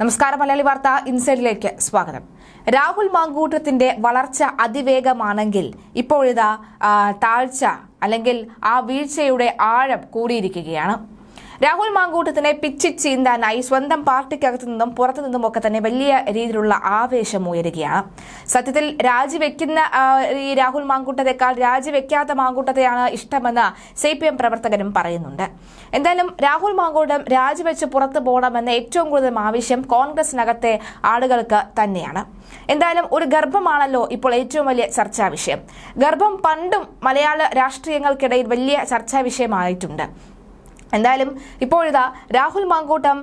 നമസ്കാരം മലയാളി വാർത്ത ഇൻസൈഡിലേക്ക് സ്വാഗതം. രാഹുൽ മാങ്കൂട്ടത്തിന്റെ വളർച്ച അതിവേഗമാണെങ്കിൽ ഇപ്പോഴിതാ താഴ്ച അല്ലെങ്കിൽ ആ വീഴ്ചയുടെ ആഴം കൂടിയിരിക്കുകയാണ്. രാഹുൽ മാങ്കൂട്ടത്തിനെ പിച്ചി ചീന്താനായി സ്വന്തം പാർട്ടിക്കകത്തു നിന്നും പുറത്തു നിന്നും ഒക്കെ തന്നെ വലിയ രീതിയിലുള്ള ആവേശം ഉയരുകയാണ്. സത്യത്തിൽ രാജിവെക്കുന്ന ഈ രാഹുൽ മാങ്കൂട്ടത്തെക്കാൾ രാജിവെക്കാത്ത മാങ്കൂട്ടത്തെയാണ് ഇഷ്ടമെന്ന് സി പി എം പ്രവർത്തകരും പറയുന്നുണ്ട്. എന്തായാലും രാഹുൽ മാങ്കൂട്ടം രാജിവെച്ച് പുറത്തു പോകണമെന്ന ഏറ്റവും കൂടുതൽ ആവശ്യം കോൺഗ്രസിനകത്തെ ആളുകൾക്ക് തന്നെയാണ്. എന്തായാലും ഒരു ഗർഭമാണല്ലോ ഇപ്പോൾ ഏറ്റവും വലിയ ചർച്ചാ വിഷയം. ഗർഭം പണ്ടും മലയാള രാഷ്ട്രീയങ്ങൾക്കിടയിൽ വലിയ ചർച്ചാ വിഷയമായിട്ടുണ്ട്. എന്തായാലും ഇപ്പോഴിതാ രാഹുൽ മാങ്കൂട്ടം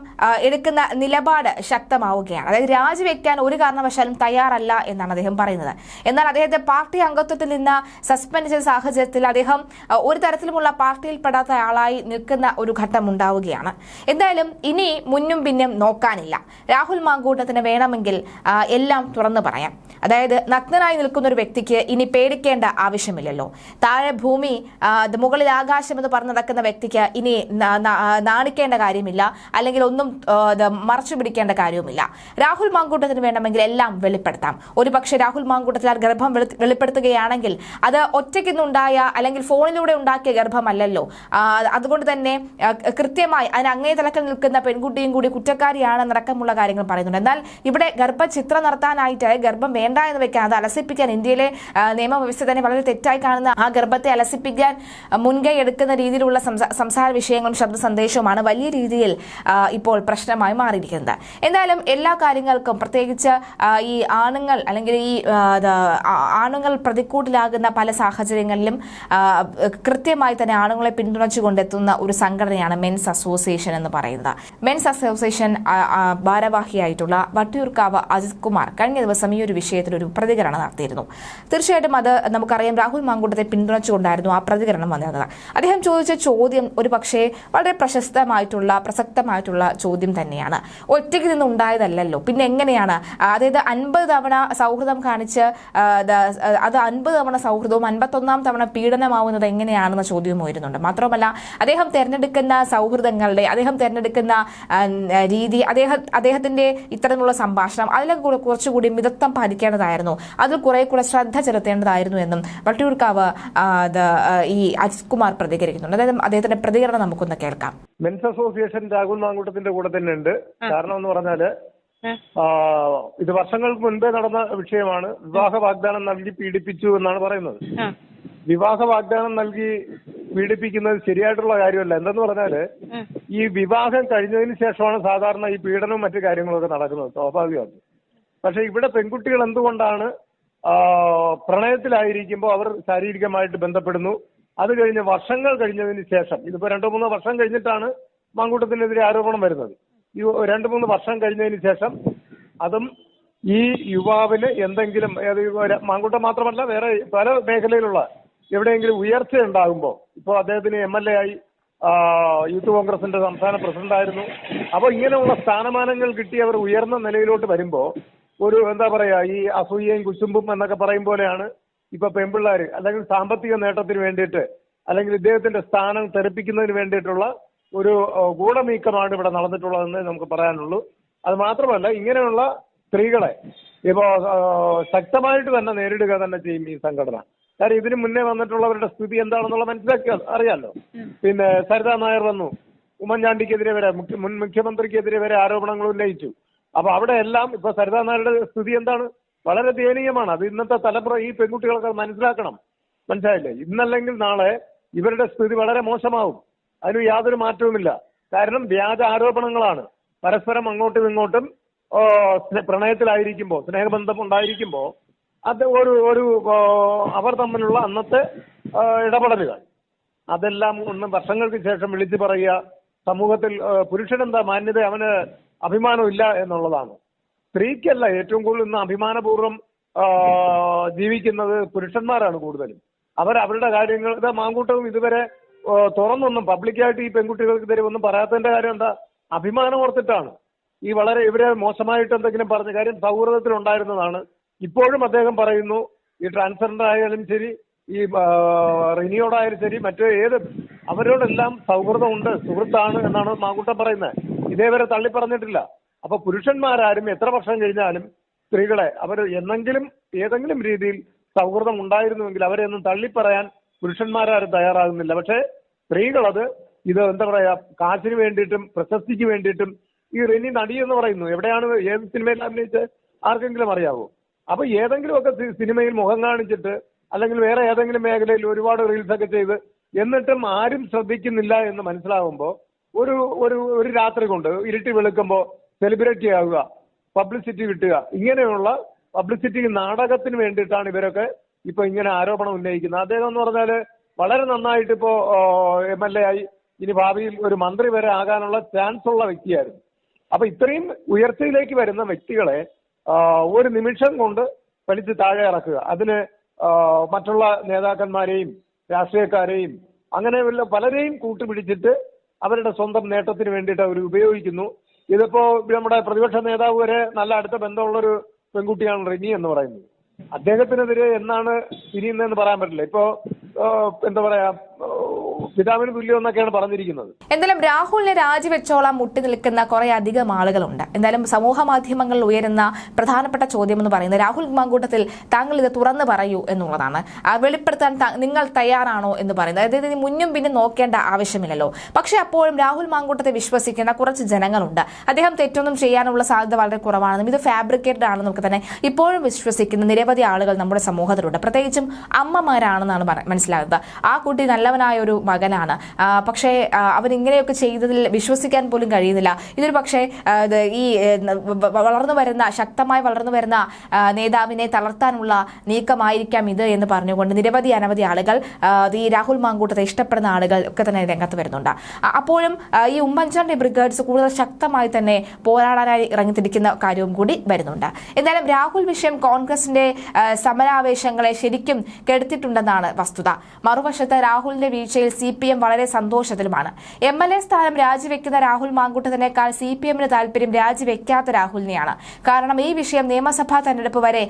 എടുക്കുന്ന നിലപാട് ശക്തമാവുകയാണ്. അതായത് രാജിവെക്കാൻ ഒരു കാരണവശാലും തയ്യാറല്ല എന്നാണ് അദ്ദേഹം പറയുന്നത്. എന്നാൽ അദ്ദേഹത്തെ പാർട്ടി അംഗത്വത്തിൽ നിന്ന് സസ്പെൻഡ് ചെയ്ത സാഹചര്യത്തിൽ അദ്ദേഹം ഒരു തരത്തിലുമുള്ള പാർട്ടിയിൽപ്പെടാത്ത ആളായി നിൽക്കുന്ന ഒരു ഘട്ടം ഉണ്ടാവുകയാണ്. എന്തായാലും ഇനി മുന്നും പിന്നും നോക്കാനില്ല. രാഹുൽ മാങ്കൂട്ടത്തിന് വേണമെങ്കിൽ എല്ലാം തുറന്നു പറയാം. അതായത് നഗ്നനായി നിൽക്കുന്ന ഒരു വ്യക്തിക്ക് ഇനി പേടിക്കേണ്ട ആവശ്യമില്ലല്ലോ. താഴെ ഭൂമി മുകളിൽ ആകാശം എന്ന് പറഞ്ഞ് നടക്കുന്ന വ്യക്തിക്ക് ഇനി നാണിക്കേണ്ട കാര്യമില്ല. അല്ലെങ്കിൽ ഒന്നും മറച്ചു പിടിക്കേണ്ട കാര്യവുമില്ല. രാഹുൽ മാങ്കൂട്ടത്തിന് വേണമെങ്കിൽ എല്ലാം വെളിപ്പെടുത്താം. ഒരുപക്ഷെ രാഹുൽ മാങ്കൂട്ടത്തിൽ ഗർഭം വെളി- വെളിപ്പെടുത്തുകയാണെങ്കിൽ അത് ഒറ്റയ്ക്കിന്നുണ്ടായ അല്ലെങ്കിൽ ഫോണിലൂടെ ഉണ്ടാക്കിയ ഗർഭമല്ലല്ലോ. അതുകൊണ്ട് തന്നെ കൃത്യമായി അതിന് അങ്ങേ തലക്കൽ നിൽക്കുന്ന പെൺകുട്ടിയും കൂടി കുറ്റക്കാരിയാണെന്നടക്കമുള്ള കാര്യങ്ങൾ പറയുന്നുണ്ട്. എന്നാൽ ഇവിടെ ഗർഭചിത്രം നടത്താനായിട്ട് ഗർഭം വേണ്ട എന്ന് വെക്കാൻ അത് അലസിപ്പിക്കാൻ ഇന്ത്യയിലെ നിയമവ്യവസ്ഥ തന്നെ വളരെ തെറ്റായി കാണുന്ന ആ ഗർഭത്തെ അലസിപ്പിക്കാൻ മുൻകൈ എടുക്കുന്ന രീതിയിലുള്ള സംസാര സംസാര ശബ്ദ സന്ദേശവുമാണ് വലിയ രീതിയിൽ ഇപ്പോൾ പ്രശ്നമായി മാറിയിരിക്കുന്നത്. എന്തായാലും എല്ലാ കാര്യങ്ങൾക്കും പ്രത്യേകിച്ച് ഈ ആണുങ്ങൾ അല്ലെങ്കിൽ ഈ ആണുങ്ങൾ പ്രതിക്കൂട്ടിലാകുന്ന പല സാഹചര്യങ്ങളിലും കൃത്യമായി തന്നെ ആണുങ്ങളെ പിന്തുണച്ചുകൊണ്ടെത്തുന്ന ഒരു സംഘടനയാണ് മെൻസ് അസോസിയേഷൻ എന്ന് പറയുന്നത്. മെൻസ് അസോസിയേഷൻ ഭാരവാഹിയായിട്ടുള്ള വട്ടിയൂർക്കാവ് അജിത് കുമാർ കഴിഞ്ഞ ദിവസം ഈ ഒരു വിഷയത്തിൽ ഒരു പ്രതികരണം നടത്തിയിരുന്നു. തീർച്ചയായിട്ടും അത് നമുക്കറിയാം രാഹുൽ മാങ്കൂട്ടത്തെ പിന്തുണച്ചുകൊണ്ടായിരുന്നു ആ പ്രതികരണം വന്നിരുന്നത് അദ്ദേഹം ചോദിച്ച ചോദ്യം ഒരു പക്ഷേ വളരെ പ്രശസ്തമായിട്ടുള്ള പ്രസക്തമായിട്ടുള്ള ചോദ്യം തന്നെയാണ്. ഒറ്റയ്ക്ക് നിന്നുണ്ടായതല്ലല്ലോ. പിന്നെ എങ്ങനെയാണ്? അതായത് അൻപത് തവണ സൗഹൃദം കാണിച്ച് അത് അൻപത് തവണ സൗഹൃദവും അൻപത്തൊന്നാം തവണ പീഡനമാവുന്നത് എങ്ങനെയാണെന്ന ചോദ്യവും ഉയരുന്നുണ്ട്. മാത്രമല്ല അദ്ദേഹം തിരഞ്ഞെടുക്കുന്ന സൗഹൃദങ്ങളുടെ അദ്ദേഹം തിരഞ്ഞെടുക്കുന്ന രീതി അദ്ദേഹം അദ്ദേഹത്തിന്റെ ഇത്തരത്തിലുള്ള സംഭാഷണം അതിലൊക്കെ കൂടെ കുറച്ചുകൂടി മിതത്വം പാലിക്കേണ്ടതായിരുന്നു. അതിൽ കുറെ കൂടെ ശ്രദ്ധ ചെലുത്തേണ്ടതായിരുന്നു എന്നും വട്ടിയൂർക്കാവ് ഈ അജിത് കുമാർ പ്രതികരിക്കുന്നുണ്ട്. അതായത് അദ്ദേഹത്തിന്റെ പ്രതികരണം നമുക്കൊന്ന് കേൾക്കാം. മെൻസ് അസോസിയേഷൻ രാഹുൽ മാങ്കൂട്ടത്തിന്റെ കൂടെ തന്നെ ഉണ്ട്. കാരണം എന്ന് പറഞ്ഞാൽ ഇത് വർഷങ്ങൾക്ക് മുൻപേ നടന്ന വിഷയമാണ്. വിവാഹ വാഗ്ദാനം നൽകി പീഡിപ്പിച്ചു എന്നാണ് പറയുന്നത്. വിവാഹ വാഗ്ദാനം നൽകി പീഡിപ്പിക്കുന്നത് ശരിയായിട്ടുള്ള കാര്യമല്ല. എന്തെന്ന് പറഞ്ഞാൽ ഈ വിവാഹം കഴിഞ്ഞതിന് ശേഷമാണ് സാധാരണ ഈ പീഡനവും മറ്റു കാര്യങ്ങളൊക്കെ നടക്കുന്നത്. സ്വാഭാവികമാണ് പക്ഷെ ഇവിടെ പെൺകുട്ടികൾ എന്തുകൊണ്ടാണ് പ്രണയത്തിലായിരിക്കുമ്പോൾ അവർ ശാരീരികമായിട്ട് ബന്ധപ്പെടുന്നു? അത് കഴിഞ്ഞ് വർഷങ്ങൾ കഴിഞ്ഞതിന് ശേഷം ഇതിപ്പോ രണ്ടോ മൂന്നോ വർഷം കഴിഞ്ഞിട്ടാണ് മാങ്കൂട്ടത്തിനെതിരെ ആരോപണം വരുന്നത്. ഈ രണ്ടു മൂന്ന് വർഷം കഴിഞ്ഞതിന് ശേഷം അതും ഈ യുവാവിന് എന്തെങ്കിലും മാങ്കൂട്ടം മാത്രമല്ല വേറെ പല മേഖലയിലുള്ള എവിടെയെങ്കിലും ഉയർച്ച ഉണ്ടാകുമ്പോൾ ഇപ്പോൾ അദ്ദേഹത്തിന് എം എൽ എ ആയി യൂത്ത് കോൺഗ്രസിന്റെ സംസ്ഥാന പ്രസിഡന്റായിരുന്നു. അപ്പോൾ ഇങ്ങനെയുള്ള സ്ഥാനമാനങ്ങൾ കിട്ടി അവർ ഉയർന്ന നിലയിലോട്ട് വരുമ്പോൾ ഒരു എന്താ പറയാ ഈ അസൂയയും കുശുമ്പും എന്നൊക്കെ പറയും പോലെയാണ് ഇപ്പൊ പെൺപിള്ളേർ അല്ലെങ്കിൽ സാമ്പത്തിക നേട്ടത്തിന് വേണ്ടിയിട്ട് അല്ലെങ്കിൽ ഇദ്ദേഹത്തിന്റെ സ്ഥാനം തെറിപ്പിക്കുന്നതിന് വേണ്ടിയിട്ടുള്ള ഒരു ഗൂഢനീക്കമാണ് ഇവിടെ നടന്നിട്ടുള്ളതെന്ന് നമുക്ക് പറയാനുള്ളൂ. അത് മാത്രമല്ല ഇങ്ങനെയുള്ള സ്ത്രീകളെ ഇപ്പോ ശക്തമായിട്ട് തന്നെ നേരിടുക തന്നെ ചെയ്യും ഈ സംഘടന. കാര്യം ഇതിനു മുന്നേ വന്നിട്ടുള്ളവരുടെ സ്ഥിതി എന്താണെന്നുള്ള മനസ്സിലാക്കിയാൽ അറിയാലോ? പിന്നെ സരിതാ നായർ വന്നു. ഉമ്മൻചാണ്ടിക്കെതിരെ വരെ മുൻ മുഖ്യമന്ത്രിക്കെതിരെ വരെ ആരോപണങ്ങൾ ഉന്നയിച്ചു. അപ്പൊ അവിടെ എല്ലാം ഇപ്പൊ സരിതാ നായരുടെ സ്ഥിതി എന്താണ്? വളരെ ദയനീയമാണ്. അത് ഇന്നത്തെ തലമുറ ഈ പെൺകുട്ടികളൊക്കെ മനസ്സിലാക്കണം. മനസ്സിലായില്ലേ? ഇന്നല്ലെങ്കിൽ നാളെ ഇവരുടെ സ്ഥിതി വളരെ മോശമാവും. അതിന് യാതൊരു മാറ്റവുമില്ല. കാരണം വ്യാജ ആരോപണങ്ങളാണ്. പരസ്പരം അങ്ങോട്ടും ഇങ്ങോട്ടും പ്രണയത്തിലായിരിക്കുമ്പോൾ സ്നേഹബന്ധം ഉണ്ടായിരിക്കുമ്പോൾ അത് ഒരു ഒരു അവർ തമ്മിലുള്ള അന്നത്തെ ഇടപെടലുകൾ. അതെല്ലാം ഒന്ന് വർഷങ്ങൾക്ക് ശേഷം വിളിച്ചു പറയുക. സമൂഹത്തിൽ പുരുഷനെന്താ മാന്യത? അവന് അഭിമാനമില്ല എന്നുള്ളതാണ്. സ്ത്രീക്കല്ല ഏറ്റവും കൂടുതൽ ഇന്ന് അഭിമാനപൂർവം ജീവിക്കുന്നത് പുരുഷന്മാരാണ് കൂടുതലും. അവർ അവരുടെ കാര്യങ്ങൾ മാങ്കൂട്ടവും ഇതുവരെ തുറന്നൊന്നും പബ്ലിക്കായിട്ട് ഈ പെൺകുട്ടികൾക്കെതിരെ ഒന്നും പറയാത്തതിന്റെ കാര്യം എന്താ? അഭിമാനം ഓർത്തിട്ടാണ്. ഈ വളരെ ഇവരെ മോശമായിട്ട് എന്തെങ്കിലും പറഞ്ഞ കാര്യം സൗഹൃദത്തിൽ ഉണ്ടായിരുന്നതാണ്. ഇപ്പോഴും അദ്ദേഹം പറയുന്നു ഈ ട്രാൻസ്ജെൻഡർ ആയാലും ശരി ഈ റിനിയോടായാലും ശരി മറ്റേ ഏത് അവരോടെല്ലാം സൗഹൃദമുണ്ട് സുഹൃത്താണ് എന്നാണ് മാങ്കൂട്ടം പറയുന്നത്. ഇതേവരെ തള്ളി പറഞ്ഞിട്ടില്ല അപ്പൊ പുരുഷന്മാരാരും എത്ര വർഷം കഴിഞ്ഞാലും സ്ത്രീകളെ അവർ എന്നെങ്കിലും ഏതെങ്കിലും രീതിയിൽ സൗഹൃദം ഉണ്ടായിരുന്നുവെങ്കിൽ അവരെ ഒന്നും തള്ളിപ്പറയാൻ പുരുഷന്മാരാരും തയ്യാറാകുന്നില്ല. പക്ഷേ സ്ത്രീകളത് ഇത് എന്താ പറയാ കാശിന് വേണ്ടിയിട്ടും പ്രശസ്തിക്ക് വേണ്ടിയിട്ടും ഈ റിനി നടി എന്ന് പറയുന്നു. എവിടെയാണ് ഏത് സിനിമയിൽ അഭിനയിച്ച് ആർക്കെങ്കിലും അറിയാവോ? അപ്പൊ ഏതെങ്കിലും ഒക്കെ സിനിമയിൽ മുഖം കാണിച്ചിട്ട് അല്ലെങ്കിൽ വേറെ ഏതെങ്കിലും മേഖലയിൽ ഒരുപാട് റീൽസ് ഒക്കെ ചെയ്ത് എന്നിട്ടും ആരും ശ്രദ്ധിക്കുന്നില്ല എന്ന് മനസ്സിലാവുമ്പോൾ ഒരു ഒരു ഒരു രാത്രി കൊണ്ട് ഇരുട്ടി വെളുക്കുമ്പോൾ സെലിബ്രിറ്റി ആവുക പബ്ലിസിറ്റി കിട്ടുക. ഇങ്ങനെയുള്ള പബ്ലിസിറ്റി നാടകത്തിന് വേണ്ടിയിട്ടാണ് ഇവരൊക്കെ ഇപ്പൊ ഇങ്ങനെ ആരോപണം ഉന്നയിക്കുന്നത്. അദ്ദേഹം എന്ന് പറഞ്ഞാൽ വളരെ നന്നായിട്ട് ഇപ്പോ എം എൽ എ ആയി ഇനി ഭാവിയിൽ ഒരു മന്ത്രി വരെ ആകാനുള്ള ചാൻസ് ഉള്ള വ്യക്തിയായിരുന്നു. അപ്പൊ ഇത്രയും ഉയർച്ചയിലേക്ക് വരുന്ന വ്യക്തികളെ ഒരു നിമിഷം കൊണ്ട് വലിച്ച് താഴെ ഇറക്കുക. അതിന് മറ്റുള്ള നേതാക്കന്മാരെയും രാഷ്ട്രീയക്കാരെയും അങ്ങനെ വല്ല പലരെയും കൂട്ടുപിടിച്ചിട്ട് അവരുടെ സ്വന്തം നേട്ടത്തിന് വേണ്ടിയിട്ട് അവർ ഉപയോഗിക്കുന്നു. ഇതിപ്പോ നമ്മുടെ പ്രതിപക്ഷ നേതാവ് വരെ നല്ല അടുത്ത ബന്ധമുള്ള ഒരു പെൺകുട്ടിയാണ് റിനി എന്ന് പറയുന്നത്. അദ്ദേഹത്തിനെതിരെ എന്നാണ് തിരിയുന്നതെന്ന് പറയാൻ പറ്റില്ല. ഇപ്പോ എന്താ പറയാ പിതാവിന് തുല്യം എന്നൊക്കെയാണ് പറഞ്ഞിരിക്കുന്നത്. എന്തായാലും രാഹുലിനെ രാജിവെച്ചോളം മുട്ടി നിൽക്കുന്ന കുറെ അധികം ആളുകളുണ്ട്. എന്തായാലും സമൂഹ മാധ്യമങ്ങളിൽ ഉയരുന്ന പ്രധാനപ്പെട്ട ചോദ്യം എന്ന് പറയുന്നത് രാഹുൽ മാങ്കൂട്ടത്തിൽ താങ്കൾ ഇത് തുറന്നു പറയൂ എന്നുള്ളതാണ്. വെളിപ്പെടുത്താൻ നിങ്ങൾ തയ്യാറാണോ എന്ന് പറയുന്നത്. അതായത് ഇനി മുന്നും പിന്നും നോക്കേണ്ട ആവശ്യമില്ലല്ലോ. പക്ഷെ അപ്പോഴും രാഹുൽ മാങ്കൂട്ടത്തെ വിശ്വസിക്കുന്ന കുറച്ച് ജനങ്ങളുണ്ട്. അദ്ദേഹം തെറ്റൊന്നും ചെയ്യാനുള്ള സാധ്യത വളരെ കുറവാണെന്നും ഇത് ഫാബ്രിക്കേറ്റഡ് ആണെന്നും നമുക്ക് തന്നെ ഇപ്പോഴും വിശ്വസിക്കുന്ന നിരവധി ആളുകൾ നമ്മുടെ സമൂഹത്തിലുണ്ട്. പ്രത്യേകിച്ചും അമ്മമാരാണെന്നാണ് മനസ്സിലാകുന്നത്. ആ കുട്ടി നല്ലവനായ ഒരു മകനാണ്. പക്ഷേ അവനിങ്ങനെയൊക്കെ ചെയ്തതിൽ വിശ്വസിക്കാൻ പോലും കഴിയുന്നില്ല. ഇതൊരു പക്ഷേ ഈ വളർന്നു വരുന്ന ശക്തമായി വളർന്നു വരുന്ന നേതാവിനെ തളർത്താനുള്ള നീക്കമായിരിക്കാം ഇത് എന്ന് പറഞ്ഞുകൊണ്ട് നിരവധി അനവധി ആളുകൾ ഈ രാഹുൽ മാങ്കൂട്ടത്തെ ഇഷ്ടപ്പെടുന്ന ആളുകൾ ഒക്കെ തന്നെ രംഗത്ത് വരുന്നുണ്ട്. അപ്പോഴും ഈ ഉമ്മൻചാണ്ടി ബ്രിഗേഡ്സ് കൂടുതൽ ശക്തമായി തന്നെ പോരാടാനായി ഇറങ്ങിത്തിരിക്കുന്ന കാര്യവും കൂടി വരുന്നുണ്ട്. എന്തായാലും രാഹുൽ വിഷയം കോൺഗ്രസിന്റെ സമരാവേശങ്ങളെ ശരിക്കും കെടുത്തിട്ടുണ്ടെന്നാണ് വസ്തുത. മറുവശത്ത് രാഹുലിന്റെ വീഴ്ചയിൽ സി പി എം വളരെ സന്തോഷത്തിലുമാണ്. എം എൽ എ സ്ഥാനം രാജിവെക്കുന്ന രാഹുൽ മാങ്കൂട്ടത്തിനേക്കാൾ സി പി എമ്മിന് താല്പര്യം രാജിവെക്കാത്ത രാഹുലിനെയാണ്. കാരണം ഈ വിഷയം നിയമസഭാ തെരഞ്ഞെടുപ്പ് വരെ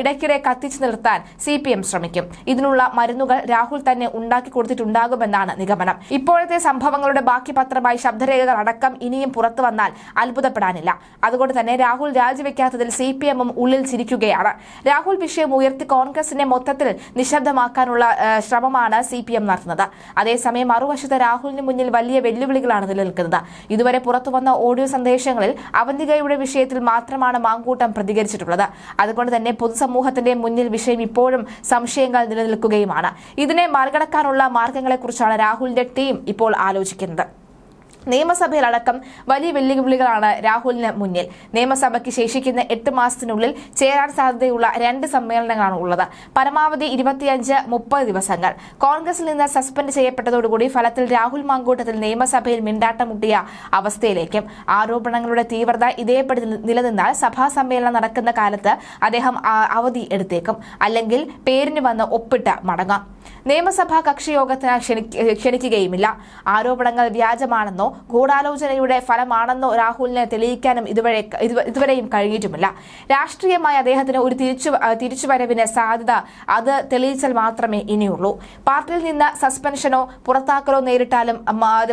ഇടയ്ക്കിടെ കത്തിച്ചു നിർത്താൻ സി പി എം ശ്രമിക്കും. ഇതിനുള്ള മരുന്നുകൾ രാഹുൽ തന്നെ ഉണ്ടാക്കി കൊടുത്തിട്ടുണ്ടാകുമെന്നാണ് നിഗമനം. ഇപ്പോഴത്തെ സംഭവങ്ങളുടെ ബാക്കി പത്രമായി ശബ്ദരേഖകൾ അടക്കം ഇനിയും പുറത്തു വന്നാൽ അത്ഭുതപ്പെടാനില്ല. അതുകൊണ്ട് തന്നെ രാഹുൽ രാജിവെക്കാത്തതിൽ സി പി എമ്മും ഉള്ളിൽ ചിരിക്കുകയാണ്. രാഹുൽ വിഷയം ഉയർത്തി കോൺഗ്രസിനെ മൊത്തത്തിൽ നിശബ്ദമാക്കാനുള്ള ശ്രമമാണ് സി പി എം നടത്തുന്നത്. അതേസമയം മറുവശത്ത് രാഹുലിന് മുന്നിൽ വലിയ വെല്ലുവിളികളാണ് നിലനിൽക്കുന്നത്. ഇതുവരെ പുറത്തുവന്ന ഓഡിയോ സന്ദേശങ്ങളിൽ അവന്തികയുടെ വിഷയത്തിൽ മാത്രമാണ് മാങ്കൂട്ടം പ്രതികരിച്ചിട്ടുള്ളത്. അതുകൊണ്ട് തന്നെ പൊതുസമൂഹത്തിന്റെ മുന്നിൽ വിഷയം ഇപ്പോഴും സംശയങ്ങൾ നിലനിൽക്കുകയുമാണ്. ഇതിനെ മറികടക്കാനുള്ള മാർഗങ്ങളെക്കുറിച്ചാണ് രാഹുലിന്റെ ടീം ഇപ്പോൾ ആലോചിക്കുന്നത്. നിയമസഭയിലടക്കം വലിയ വെല്ലുവിളികളാണ് രാഹുലിന് മുന്നിൽ. നിയമസഭയ്ക്ക് ശേഷിക്കുന്ന എട്ട് മാസത്തിനുള്ളിൽ ചേരാൻ സാധ്യതയുള്ള രണ്ട് സമ്മേളനങ്ങളാണ് ഉള്ളത്. പരമാവധി ഇരുപത്തിയഞ്ച് മുപ്പത് ദിവസങ്ങൾ. കോൺഗ്രസിൽ നിന്ന് സസ്പെൻഡ് ചെയ്യപ്പെട്ടതോടുകൂടി ഫലത്തിൽ രാഹുൽ മാങ്കൂട്ടത്തിൽ നിയമസഭയിൽ മിണ്ടാട്ടമുട്ടിയ അവസ്ഥയിലേക്കും. ആരോപണങ്ങളുടെ തീവ്രത ഇതേപടി നിലനിന്നാൽ സഭാ സമ്മേളനം നടക്കുന്ന കാലത്ത് അദ്ദേഹം അവധി എടുത്തേക്കും. അല്ലെങ്കിൽ പേരിന് വന്ന് ഒപ്പിട്ട് മടങ്ങാം. നിയമസഭാ കക്ഷിയോഗത്തിന് ക്ഷണിക്ക- ക്ഷണിക്കുകയുമില്ല. ആരോപണങ്ങൾ വ്യാജമാണെന്നോ ഗൂഢാലോചനയുടെ ഫലമാണെന്നോ രാഹുലിനെ തെളിയിക്കാനും ഇതുവരെ ഇതുവരെയും കഴിഞ്ഞിട്ടുമില്ല. രാഷ്ട്രീയമായി അദ്ദേഹത്തിന് ഒരു തിരിച്ചു തിരിച്ചുവരവിന് സാധ്യത അത് തെളിയിച്ചാൽ മാത്രമേ ഇനിയുള്ളൂ. പാർട്ടിയിൽ നിന്ന് സസ്പെൻഷനോ പുറത്താക്കലോ നേരിട്ടാലും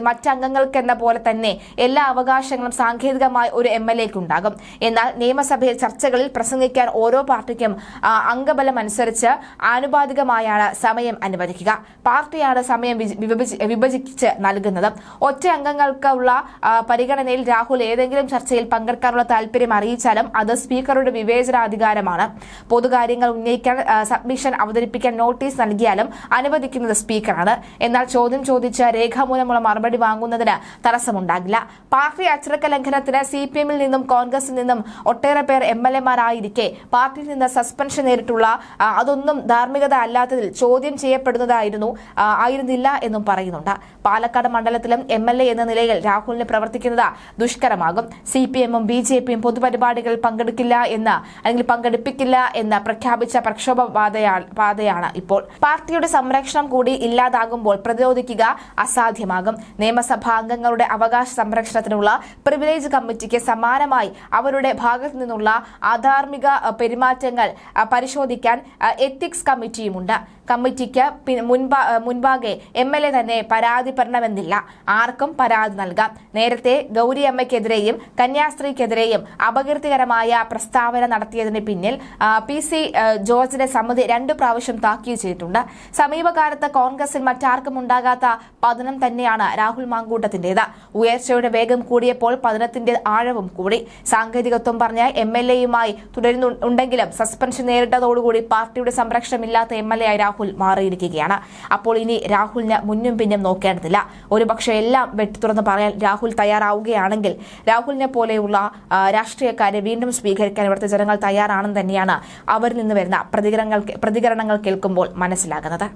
മറ്റംഗങ്ങൾക്കെന്ന പോലെ തന്നെ എല്ലാ അവകാശങ്ങളും സാങ്കേതികമായി ഒരു എം എൽ എക്കുണ്ടാകും. എന്നാൽ നിയമസഭയിൽ ചർച്ചകളിൽ പ്രസംഗിക്കാൻ ഓരോ പാർട്ടിക്കും അംഗബലം അനുസരിച്ച് ആനുപാതികമായാണ് സമയം അനുവദിക്കുക പാർട്ടിയാണ് സമയം വിഭജിച്ച് നൽകുന്നത്. ഒറ്റ അംഗങ്ങൾക്കുള്ള പരിഗണനയിൽ രാഹുൽ ഏതെങ്കിലും ചർച്ചയിൽ പങ്കെടുക്കാനുള്ള താല്പര്യം അറിയിച്ചാലും അത് സ്പീക്കറുടെ വിവേചനാധികാരമാണ്. പൊതുകാര്യങ്ങൾ ഉന്നയിക്കാൻ സബ്മിഷൻ അവതരിപ്പിക്കാൻ നോട്ടീസ് നൽകിയാലും അനുവദിക്കുന്നത് സ്പീക്കറാണ്. എന്നാൽ ചോദ്യം ചോദിച്ച് രേഖാമൂലമുള്ള മറുപടി വാങ്ങുന്നതിന് തടസ്സമുണ്ടാകില്ല. പാർട്ടി അച്ചടക്ക ലംഘനത്തിന് സി പി എമ്മിൽ നിന്നും കോൺഗ്രസിൽ നിന്നും ഒട്ടേറെ പേർ എം എൽ എമാരായിരിക്കെ. പാർട്ടിയിൽ നിന്ന് സസ്പെൻഷൻ നേരിട്ടുള്ള അതൊന്നും ധാർമ്മികത അല്ലാത്തതിൽ ചോദ്യം ചെയ്യപ്പെടുന്നതായിരുന്നു ആ, ആയിരുന്നില്ല എന്നും പറയുന്നുണ്ട്. പാലക്കാട് മണ്ഡലത്തിലും എം എൽ എ എന്ന നിലയിൽ രാഹുലിന് പ്രവർത്തിക്കുന്നത് ദുഷ്കരമാകും. സി പി എമ്മും ബി ജെ പിയും പൊതുപരിപാടികളിൽ പങ്കെടുക്കില്ല എന്ന് അല്ലെങ്കിൽ പങ്കെടുപ്പിക്കില്ല എന്ന് പ്രഖ്യാപിച്ച പ്രക്ഷോഭ പാതയാ- പാതയാണ് ഇപ്പോൾ. പാർട്ടിയുടെ സംരക്ഷണം കൂടി ഇല്ലാതാകുമ്പോൾ പ്രതിരോധിക്കുക അസാധ്യമാകും. നിയമസഭാ അംഗങ്ങളുടെ അവകാശ സംരക്ഷണത്തിനുള്ള പ്രിവിലേജ് കമ്മിറ്റിക്ക് സമാനമായി അവരുടെ ഭാഗത്തു നിന്നുള്ള ആധാർമിക പെരുമാറ്റങ്ങൾ പരിശോധിക്കാൻ എത്തിക്സ് കമ്മിറ്റിയുമുണ്ട്. കമ്മിറ്റിക്ക് മുൻപാ മുൻപാകെ എം എൽ എ തന്നെ പരാതിപ്പെടണമെന്നില്ല ആർക്കും പരാതി നൽകാം. നേരത്തെ ഗൗരി അമ്മയ്ക്കെതിരെയും കന്യാസ്ത്രീക്കെതിരെയും അപകീർത്തികരമായ പ്രസ്താവന നടത്തിയതിന് പിന്നിൽ പി സി ജോർജിനെ സമിതി രണ്ടു പ്രാവശ്യം താക്കീത് ചെയ്തിട്ടുണ്ട്. സമീപകാലത്ത് കോൺഗ്രസിൽ മറ്റാർക്കും ഉണ്ടാകാത്ത പതനം തന്നെയാണ് രാഹുൽ മാങ്കൂട്ടത്തിന്റേത് ഉയർച്ചയുടെ വേഗം കൂടിയപ്പോൾ പതനത്തിന്റെ ആഴവും കൂടി. സാങ്കേതികത്വം പറഞ്ഞ എം എൽ എയുമായി തുടരുന്നുണ്ടെങ്കിലും സസ്പെൻഷൻ നേരിട്ടതോടുകൂടി പാർട്ടിയുടെ സംരക്ഷണമില്ലാത്ത എം എൽ എ ആയി രാഹുൽ മാറിയിരിക്കുകയാണ്. അപ്പോൾ ഇനി രാഹുലിന് മുന്നും പിന്നും നോക്കേണ്ടതില്ല. ഒരുപക്ഷെ എല്ലാം വെട്ടി വെട്ടിത്തുറന്ന് പറയാൻ രാഹുൽ തയ്യാറാവുകയാണെങ്കിൽ രാഹുലിനെ പോലെയുള്ള രാഷ്ട്രീയക്കാരെ വീണ്ടും സ്വീകരിക്കാൻ ഇവിടുത്തെ ജനങ്ങൾ തയ്യാറാണെന്ന് തന്നെയാണ് അവരിൽ നിന്ന് വരുന്ന പ്രതികരണങ്ങൾ പ്രതികരണങ്ങൾ കേൾക്കുമ്പോൾ മനസ്സിലാകുന്നത്.